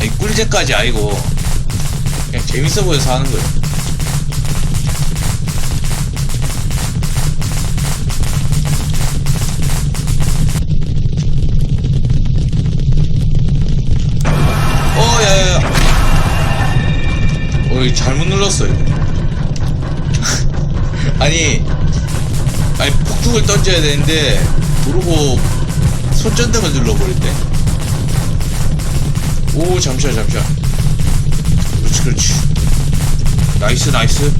아니 꿀잼까지 아니고 그냥 재밌어 보여서 하는 거예요. 어, 야야야. 어, 이거 잘못 눌렀어요. 아니, 아니 폭죽을 던져야 되는데 모르고 손전등을 눌러버렸대. 오 잠시만 잠시만. 그렇지 그렇지. 나이스 나이스.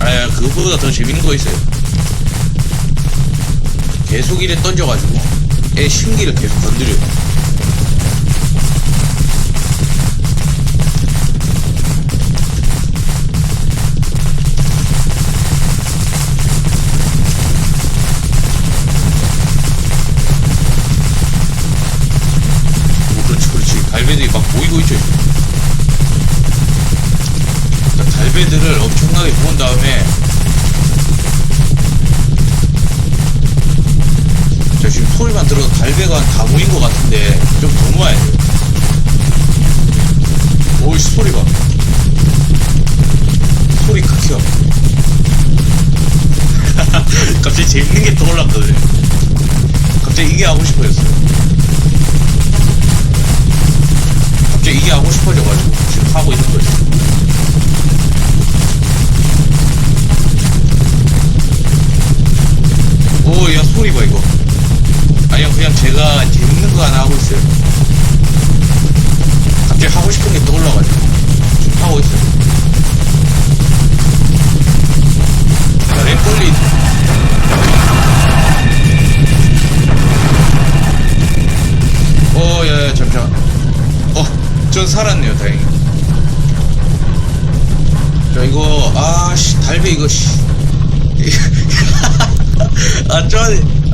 아 그거보다 더 재밌는 거 있어요. 계속 이래 던져가지고 애 심기를 계속 건드려요. 지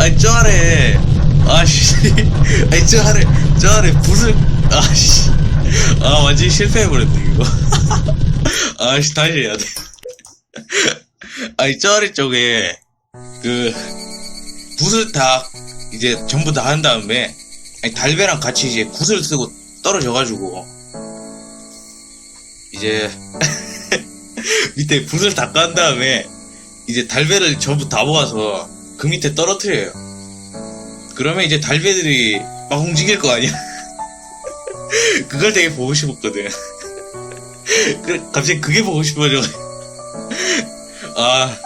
아니, 저 아래, 아, 씨. 아니, 저 아래, 저 아래 붓을, 아, 씨. 아, 완전 히 실패해버렸네, 이거. 아, 씨, 다시 해야 돼. 아니, 저 아래 쪽에, 그, 붓을 다, 이제 전부 다 한 다음에, 아니, 달배랑 같이 이제 굿을 쓰고 떨어져가지고, 이제, 밑에 붓을 다 깐 다음에, 이제 달배를 전부 다 모아서 그 밑에 떨어뜨려요. 그러면 이제 달배들이 막 움직일 거 아니야? 그걸 되게 보고 싶었거든. 그래, 갑자기 그게 보고 싶어져. 아,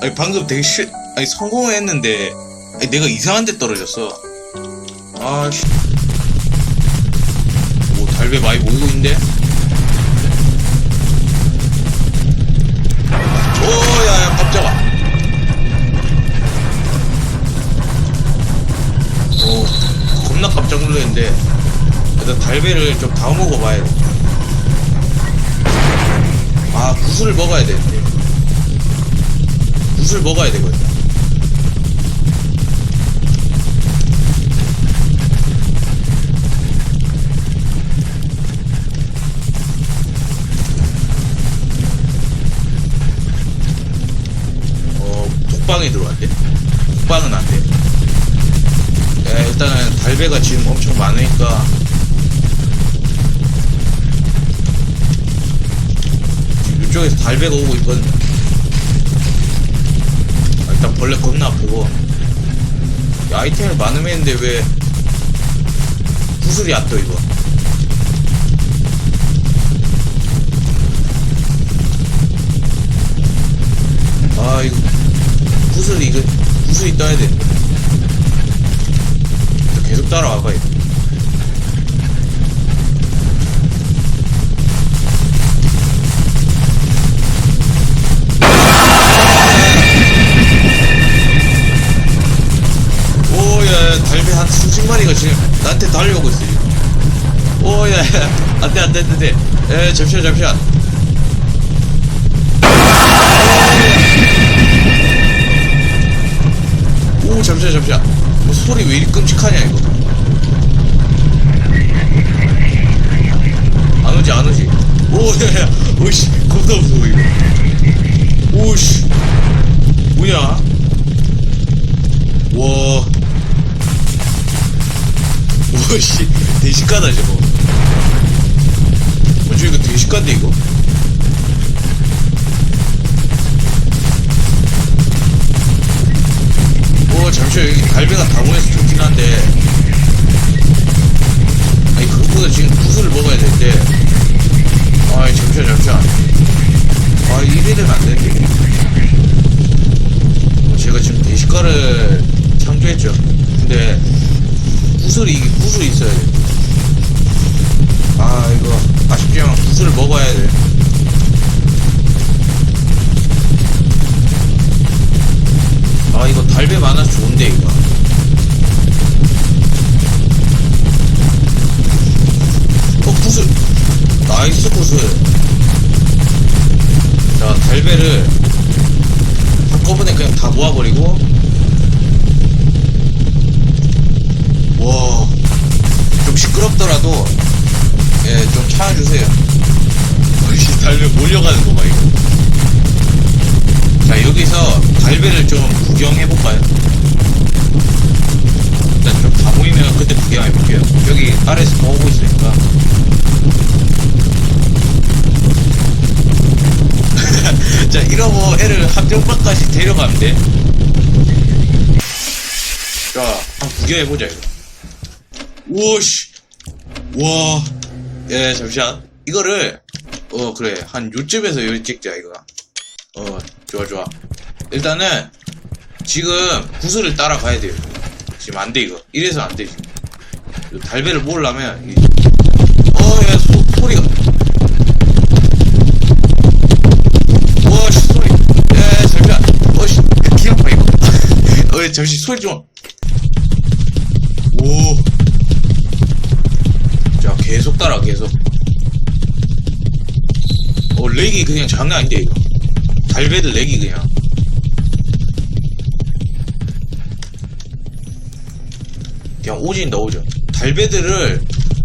아니, 방금 되게 실, 아니, 성공을 했는데, 아니, 내가 이상한 데 떨어졌어. 아, 씨. 오, 달배 많이 모이고 있는데? 달배를 좀 다 먹어봐야 돼. 아, 구슬을 먹어야 되는데. 구슬 먹어야 되거든. 어, 독방에 들어왔대. 독방은 안 돼. 야, 일단은 달배가 지금 엄청 많으니까. 이쪽에서 달배가 오고 있거든. 아, 일단 벌레 겁나 아프고. 야, 아이템을 많으면 했는데 왜 구슬이 안 떠, 이거. 아, 이거 구슬이 이거 구슬이 떠야 돼. 계속 따라와봐 이거. 달배 한 수십 마리가 지금 나한테 달려오고 있어 지금. 오야 안돼 안돼 안돼 에 잠시만 잠시만. 오 잠시만 잠시만. 뭐 소리 왜 이리 끔찍하냐 이거. 안 오지 안 오지. 오야야. 오씨 겁나 무서워 이거. 오씨. 뭐야 와 오씨. 대식가다 저거 뭐지 이거 대식가인데 이거? 오 잠시만 여기 갈비가 당호에서 좋긴 한데. 아니 그것보다 지금 구슬을 먹어야 되는데. 아이 잠시만 잠시만. 아 이래 되면 안 되는데. 어, 제가 지금 대식가를 창조했죠. 근데 구슬이 이게 구슬이 있어야 돼. 아 이거 아쉽지만 구슬을 먹어야 돼. 아 이거 달배 많아서 좋은데 이거. 어 구슬. 나이스 구슬. 자 달배를 한꺼번에 그냥 다 모아버리고 와, 좀 시끄럽더라도, 예, 좀 참아주세요. 어이씨, 달배 몰려가는 거 봐, 이거. 자, 여기서 달배를 좀 구경해볼까요? 일단 좀 다 모이면 그때 구경해볼게요. 여기 아래에서 더 오고 있으니까. 자, 이러고 애를 함정박까지 데려가면 돼. 자, 한번 구경해보자, 이거. 우와씨 와 예, 잠시만. 이거를, 어, 그래. 한 요쯤에서 여기 찍자, 이거. 어, 좋아, 좋아. 일단은, 지금 구슬을 따라가야 돼요. 지금 안 돼, 이거. 이래서 안 돼, 지금. 이 달배를 모으려면, 이... 어, 야, 소, 소리가. 와 씨, 소리. 야, 잠시만. 어씨, 귀 아파, 이거. 어, 잠시 소리 좀. 오. 자, 계속 따라, 계속. 어, 렉이 그냥 장난 아닌데, 이거. 달배들 렉이 그냥. 그냥 오진다, 오죠. 달배들을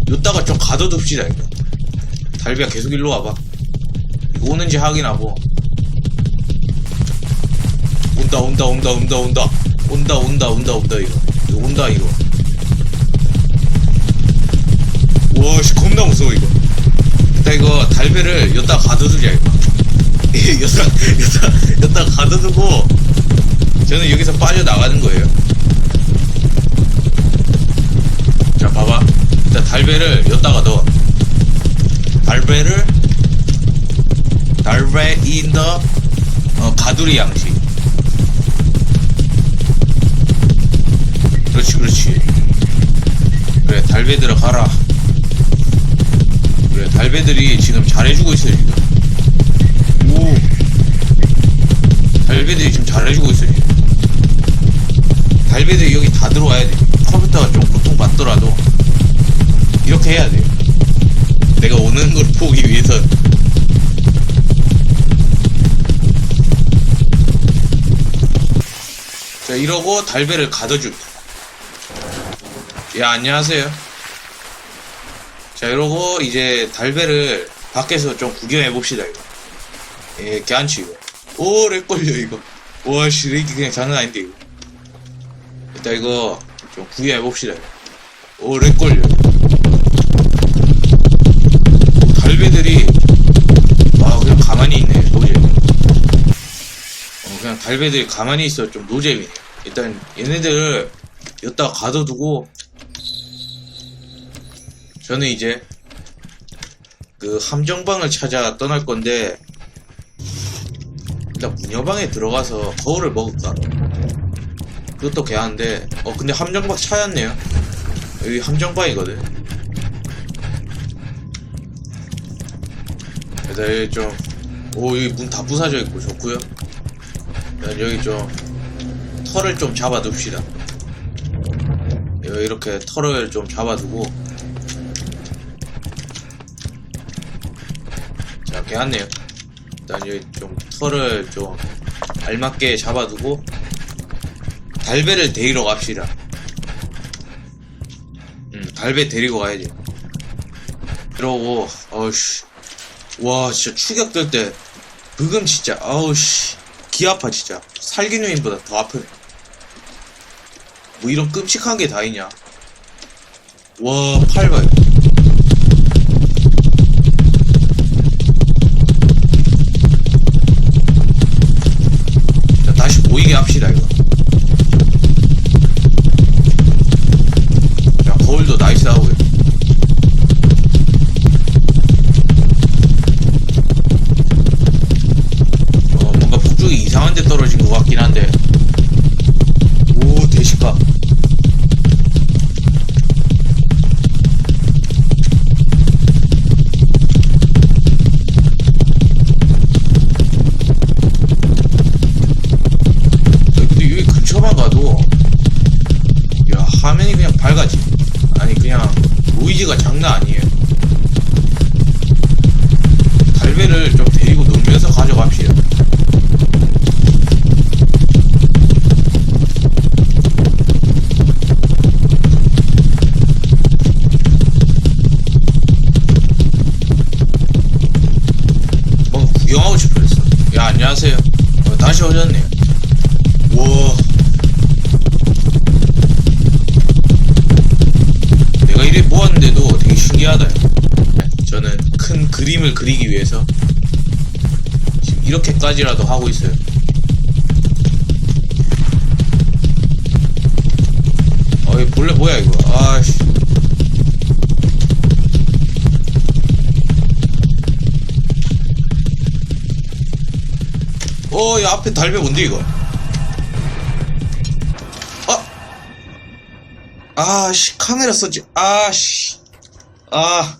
요따가 좀 가둬둡시다, 이거. 달배야, 계속 일로 와봐. 오는지 확인하고. 온다, 온다, 온다, 온다, 온다. 온다, 온다, 온다, 온다. 이거 온다, 이거. 와, 씨, 겁나 무서워, 이거. 일단 이거 달배를 여기다 가둬두자, 이거. 여기다, 여기다, 여기다 가둬두고, 저는 여기서 빠져나가는 거예요. 자, 봐봐. 일단 달배를 여기다가 넣어. 달배를, 달배 the, 어, 가두리 양식. 그렇지, 그렇지. 그래, 달배들아 가라. 그래 달배들이 지금 잘해주고 있어요 지금. 오. 달배들이 지금 잘해주고 있어요 지금. 달배들이 여기 다 들어와야 돼. 컴퓨터가 좀 고통받더라도 이렇게 해야 돼요 내가 오는 걸 보기 위해서. 자 이러고 달배를 가둬줍 야 안녕하세요 자, 이러고 이제 달배를 밖에서 좀 구경해 봅시다, 이거. 예, 괜찮지, 이거. 오, 렉 걸려, 이거. 와, 씨, 렉이 그냥 장난 아닌데, 이거. 일단 이거 좀 구경해 봅시다, 이거. 오, 렉 걸려. 달배들이, 아, 그냥 가만히 있네, 노잼. 어, 그냥 달배들이 가만히 있어, 좀 노잼이네. 일단 얘네들을 여기다가 가둬두고, 저는 이제 그 함정방을 찾아 떠날 건데 일단 문여방에 들어가서 거울을 먹을까? 그것도 개한데 어 근데 함정방 차였네요. 여기 함정방이거든. 일단 여기 좀오 여기 문 다 부사져 있고 좋고요. 일단 여기 좀 털을 좀 잡아둡시다. 이렇게 털을 좀 잡아두고 괜찮네요. 일단 여기 좀 털을 좀 알맞게 잡아두고 달배를 데리러 갑시다. 음, 달배 데리고 가야지. 이러고 어우씨 와 진짜 추격될 때 브금 진짜 아우씨 기 아파 진짜 살기누인보다 더 아프네. 뭐 이런 끔찍한 게 다 있냐? 와, 팔 봐요. 저는 큰 그림을 그리기 위해서 지금 이렇게까지라도 하고 있어요 어 이 본래 뭐야 이거 아씨 어, 야, 앞에 달배 뭔데, 이거? 아! 아, 씨, 카메라 썼지. 아, 씨. 아.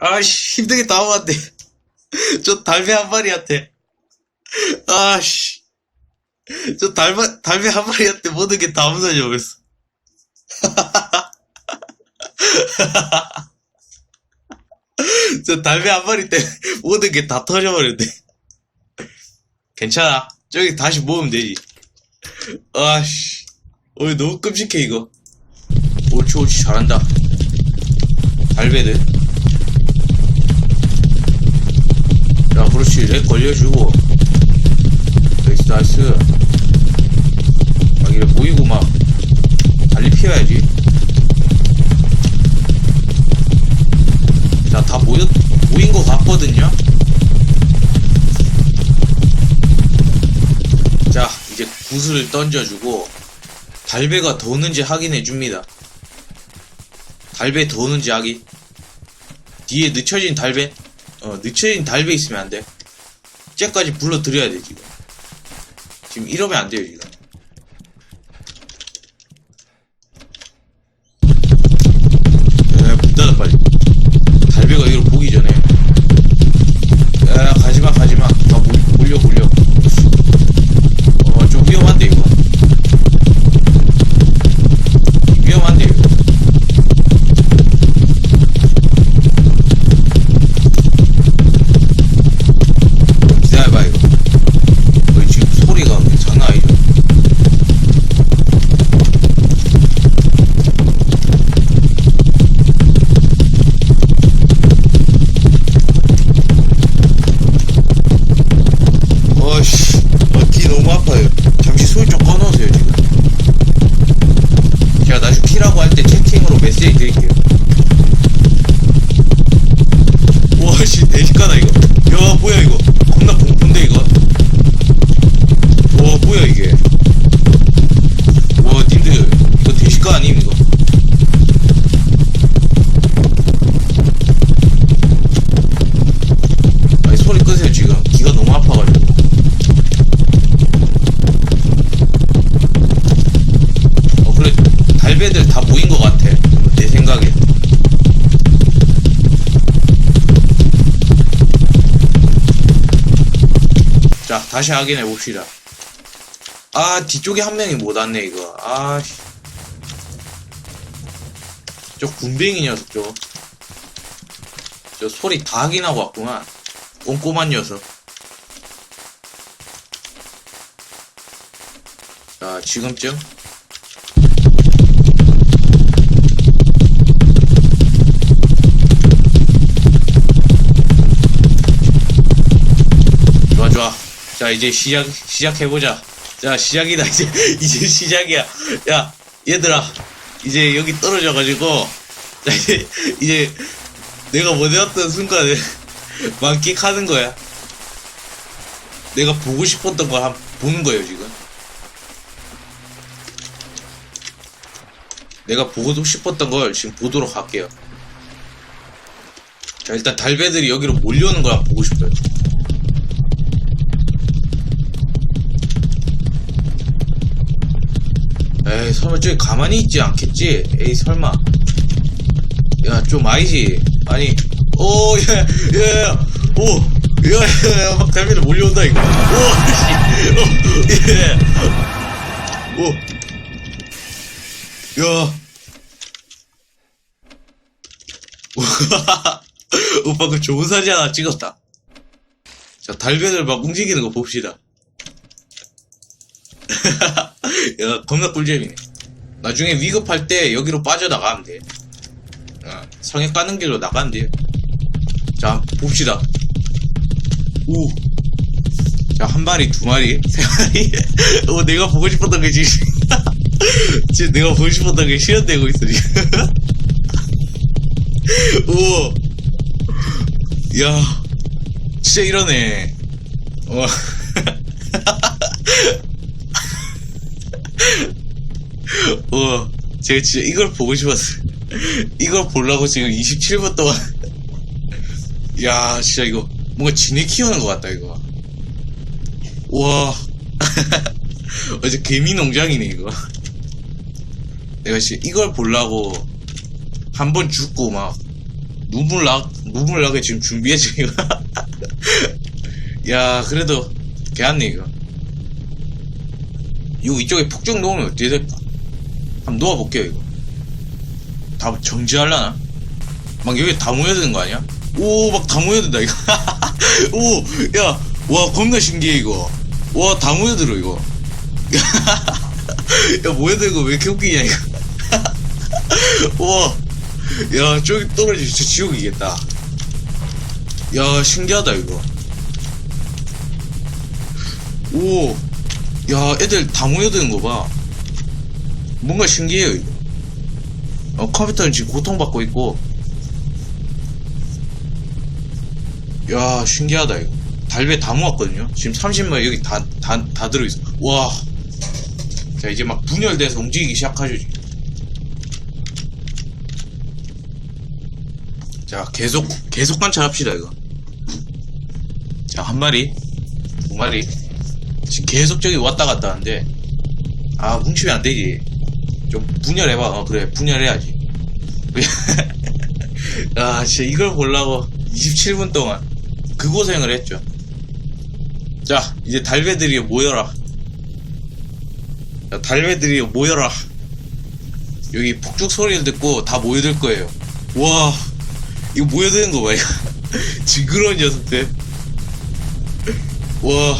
아, 씨, 힘들게 다 왔네. 저 달배 한 마리한테. 아, 씨. 저 달배, 달배 한 마리한테 모든 게 다 무너져 버렸어. 저 달배 한 마리 때문에 모든 게 다 터져버렸네. 괜찮아. 저기 다시 모으면 되지. 아씨. 어이, 너무 끔찍해, 이거. 옳지, 잘한다. 달배들. 그렇지. 렉 걸려주고. 나이스, 나이스. 막 이래 보이고 막. 달리 피해야지. 자, 다 모였, 모인 것 같거든요? 자, 이제 굿을 던져주고, 달배가 도는지 확인해 줍니다. 달배 도는지 확인. 뒤에 늦춰진 달배? 어, 늦춰진 달배 있으면 안 돼. 쟤까지 불러드려야 돼, 지금. 지금 이러면 안 돼요, 지금. 자, 다시 확인해 봅시다. 아, 뒤쪽에 한 명이 못 왔네, 이거. 아, 씨. 저 군뱅이 녀석, 저거. 저 소리 다 확인하고 왔구만. 꼼꼼한 녀석. 자, 지금쯤. 자, 이제 시작, 시작해보자. 자, 시작이다. 이제, 이제 시작이야. 야, 얘들아. 이제 여기 떨어져가지고 자, 이제, 이제 내가 원해왔던 순간을 만끽하는 거야. 내가 보고 싶었던 걸 한, 보는 거예요, 지금. 내가 보고 싶었던 걸 지금 보도록 할게요. 자, 일단 달배들이 여기로 몰려오는 걸 한번 보고 싶어요. 에이, 설마 저기 가만히 있지 않겠지? 에이, 설마. 야, 좀 아니지. 아니, 오, 야, 야, 야, 오, 야, 야, 야, 막 달배들 몰려온다, 이거. 오, 씨, 오, 예. 오, 야. 오빠 그 좋은 사진 하나 찍었다. 자, 달배들 막 움직이는 거 봅시다. 야, 겁나 꿀잼이네. 나중에 위급할 때 여기로 빠져나가면 돼. 어, 성에 까는 길로 나가면 돼. 자, 봅시다. 오. 자, 한 마리, 두 마리, 세 마리. 어, 내가 보고 싶었던 게 지금. 지금 내가 보고 싶었던 게 실현되고 있어, 지금. 오. 야. 진짜 이러네. 와. 와. 제가 진짜 이걸 보고 싶었어요. 이걸 보려고 지금 27분 동안. 야, 진짜 이거. 뭔가 지네 키우는 것 같다, 이거. 와. 어제 개미 농장이네, 이거. 내가 진짜 이걸 보려고 한 번 죽고 막 눈물 나 눈물 나게 지금 준비해지 이거. 야 그래도 개안네 이거. 이거 이쪽에 폭죽 놓으면 어떻게 될까? 한번 놓아볼게요 이거. 다 정지할라나? 막 여기 다 모여드는 거 아니야? 오 막 다 모여든다 이거. 오 야 와 겁나 신기해 이거. 와 다 모여들어 이거. 야거왜 이렇게 웃기냐 이거. 와. 야, 저기 떨어지면 진짜 지옥이겠다. 야, 신기하다, 이거. 오. 야, 애들 다 모여드는 거 봐. 뭔가 신기해요. 어, 컴퓨터는 지금 고통받고 있고. 야, 신기하다, 이거. 달배 다 모았거든요? 지금 30만 여기 다, 다, 다 들어있어. 와. 자, 이제 막 분열돼서 움직이기 시작하죠. 자, 계속, 계속 관찰합시다, 이거. 자, 한 마리, 두 마리. 지금 계속 저기 왔다 갔다 하는데, 아, 뭉치면 안 되지. 좀 분열해봐. 어, 그래, 분열해야지. 아, 진짜 이걸 보려고 27분 동안 그 고생을 했죠. 자, 이제 달배들이 모여라. 자, 달배들이 모여라. 여기 폭죽 소리를 듣고 다 모여들 거예요. 와, 이거 모여드는 거 봐, 이거. 징그러운 녀석들. 와,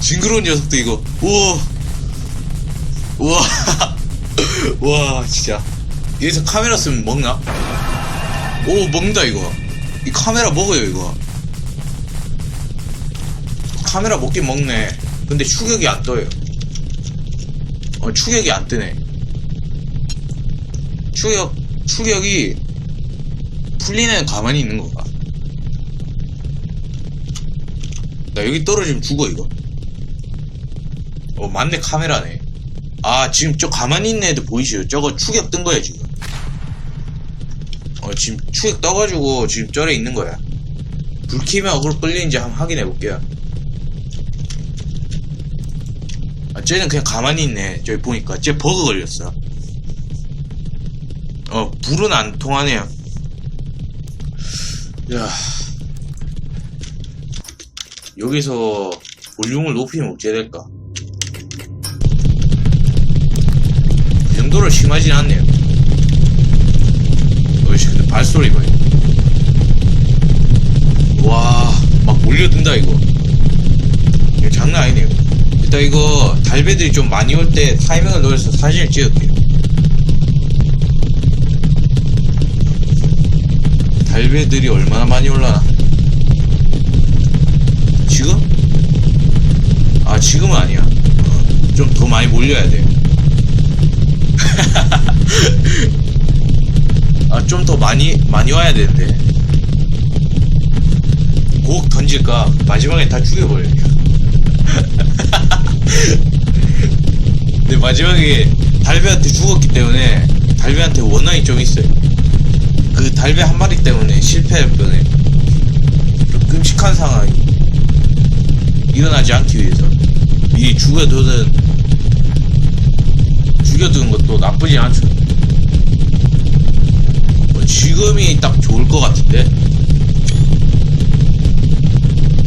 징그러운 녀석들, 이거. 우와. 우와. 와, 진짜. 여기서 카메라 쓰면 먹나? 오, 먹는다, 이거. 이 카메라 먹어요, 이거. 카메라 먹긴 먹네. 근데 추격이 안 떠요. 어, 추격이 안 뜨네. 추격, 추격이 풀리는 가만히 있는 거가. 나 여기 떨어지면 죽어, 이거. 어, 맞네, 카메라네. 아, 지금 저 가만히 있는 애들 보이시죠? 저거 추격 뜬 거야, 지금. 어, 지금 추격 떠가지고 지금 저래 있는 거야. 불 켜면 어그로 끌리는지 한번 확인해 볼게요. 아, 쟤는 그냥 가만히 있네. 저기 보니까. 쟤 버그 걸렸어. 어, 불은 안 통하네요. 야. 여기서 볼륨을 높이면 해야 될까? 정도로 심하진 않네요. 어이씨, 근데 발소리 봐요. 와, 막 몰려든다, 이거. 이거 장난 아니네요. 일단 이거 달배들이 좀 많이 올 때 타이밍을 노려서 사진을 찍을게요. 달배들이 얼마나 많이 올라나? 지금? 아, 지금은 아니야. 좀더 많이 몰려야 돼. 아, 좀 더 많이, 많이 와야 되는데. 곡 던질까? 마지막에 다 죽여버려. 근데 마지막에 달배한테 죽었기 때문에 달배한테 원한이 좀 있어요. 그 달배 한 마리 때문에 실패할 뻔해. 좀 끔찍한 상황이 일어나지 않기 위해서 미리 죽여두는 죽여두는 것도 나쁘지 않죠. 뭐 지금이 딱 좋을 것 같은데.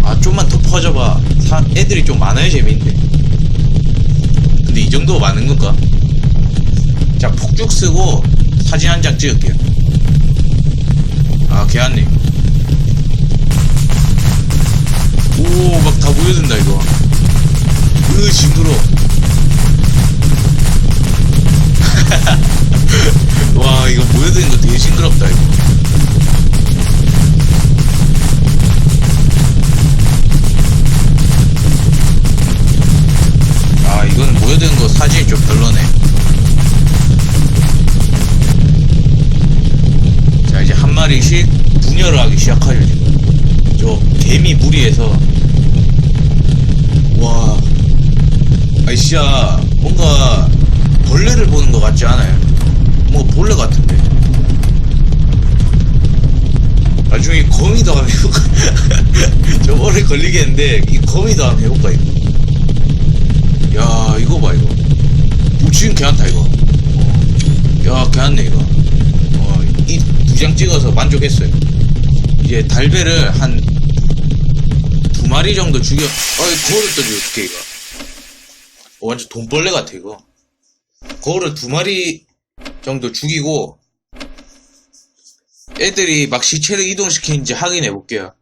아 좀만 더 퍼져봐. 사- 애들이 좀 많아야 재밌는데. 근데 이 정도 많은 건가? 자 폭죽 쓰고 사진 한 장 찍을게요. 아 개안네. 오막 다 모여든다 이거. 으 징그러. 와 이거 모여드는 거 되게 징그럽다 이거. 아 이건 모여드는 거 사진이 좀 별로네. 자 이제 한 마리씩 분열을 하기 시작하죠 지금. 저 개미 무리에서 와 아이 진짜 뭔가 벌레를 보는 것 같지 않아요? 뭔가 벌레 같은데. 나중에 거미도 한번 해볼까? 저번에 걸리겠는데 이 거미도 한번 해볼까 이거? 야 이거 봐 이거. 오 지금 괜찮다 이거. 어. 야 괜찮네 이거. 어, 이 두 장 찍어서 만족했어요. 이제 달배를 한 두 마리 정도 죽여 어이 거울을 떠주면 어떡해 이거. 어, 완전 돈벌레 같아 이거 거울을 두 마리 정도 죽이고 애들이 막 시체를 이동시키는지 확인해 볼게요.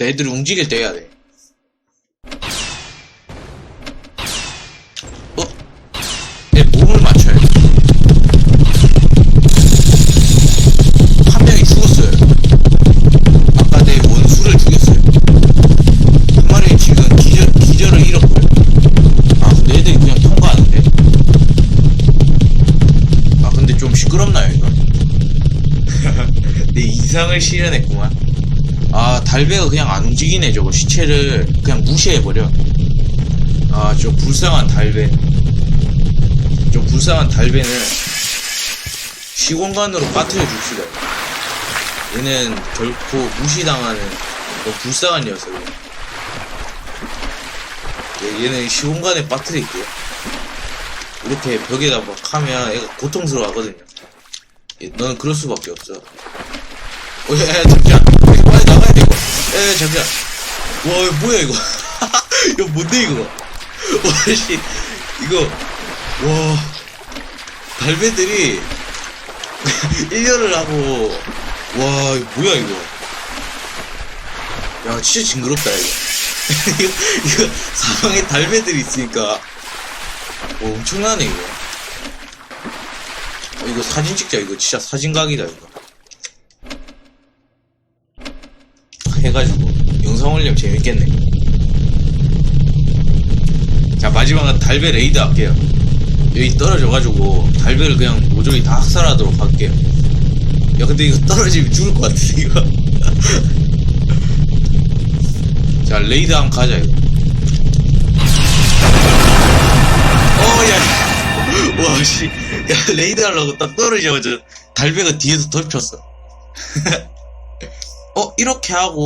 애들이 움직일 때 해야 돼 이상을 실현했구만. 아 달배가 그냥 안 움직이네 저거. 시체를 그냥 무시해버려. 아 저 불쌍한 달배 저 불쌍한 달배는 시공간으로 빠뜨려 줍시다 얘는 결코 무시당하는 너무 불쌍한 녀석이야. 얘- 얘는 시공간에 빠뜨릴게요. 이렇게 벽에다 막 하면 애가 고통스러워 하거든요. 얘- 너는 그럴 수밖에 없어 어, 야, 야, 잠시만. 이거 빨리 나가야 돼, 이거. 야, 야, 잠시만. 와, 이거 뭐야, 이거. 이거 뭔데, 이거. 와, 씨. 이거, 와. 달배들이 1년을 하고, 와, 이거 뭐야, 이거. 야, 진짜 징그럽다, 이거. 이거, 이거, 사방에 달배들이 있으니까, 와, 엄청나네, 이거. 어, 이거 사진 찍자, 이거. 진짜 사진각이다, 이거. 해가지고 영상 올리면 재밌겠네. 자 마지막은 달배 레이드 할게요. 여기 떨어져가지고 달배를 그냥 모조리 다 학살하도록 할게요. 야 근데 이거 떨어지면 죽을 것 같은데 이거. 자 레이드 한번 가자 이거. 어야. 와 씨. 야 레이드 하려고 딱 떨어지자마자 달배가 뒤에서 덮쳤어. 어 이렇게 하고